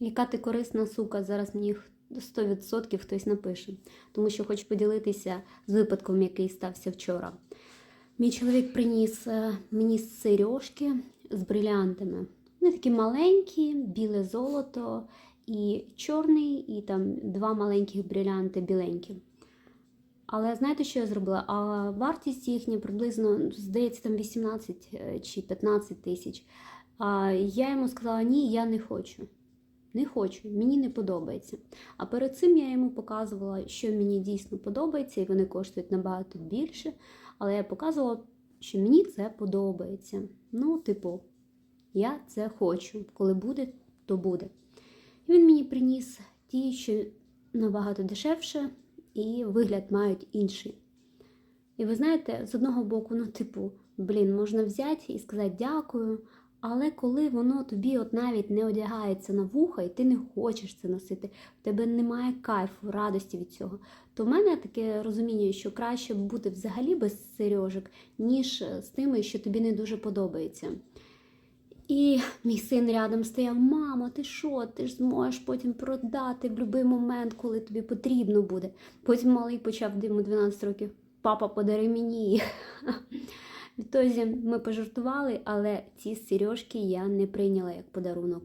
Яка ти корисна сука, зараз мені 100% хтось напише, тому що хочу поділитися з випадком, який стався вчора. Мій чоловік приніс е, мені сережки з брилянтами. Вони такі маленькі, біле золото і чорний, і там два маленьких брилянти біленькі. Але знаєте, що я зробила? А вартість їхня приблизно, здається, там 18 е, чи 15 тисяч. А я йому сказала, ні, я не хочу. Не хочу, мені не подобається. А перед цим я йому показувала, що мені дійсно подобається, і вони коштують набагато більше. Але я показувала, що мені це подобається. Ну, типу, я це хочу. Коли буде, то буде. І він мені приніс ті, що набагато дешевше, і вигляд мають інший. І ви знаєте, з одного боку, ну, типу, блін, можна взяти і сказати дякую. Але коли воно тобі от навіть не одягається на вуха, і ти не хочеш це носити, в тебе немає кайфу, радості від цього, то в мене таке розуміння, що краще бути взагалі без сережок, ніж з тими, що тобі не дуже подобається. І мій син рядом стояв: мамо, ти що? Ти ж зможеш потім продати в будь-який момент, коли тобі потрібно буде. Потім малий почав йому 12 років. Папа, подари мені їх. Відтоді ми пожартували, але ці сережки я не прийняла як подарунок.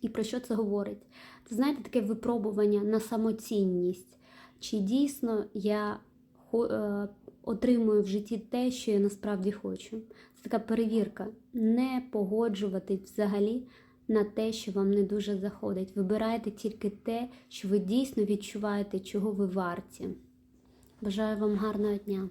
І про що це говорить? Це знаєте, таке випробування на самоцінність. Чи дійсно я е, отримую в житті те, що я насправді хочу? Це така перевірка. Не погоджувати взагалі на те, що вам не дуже заходить. Вибирайте тільки те, що ви дійсно відчуваєте, чого ви варті. Бажаю вам гарного дня!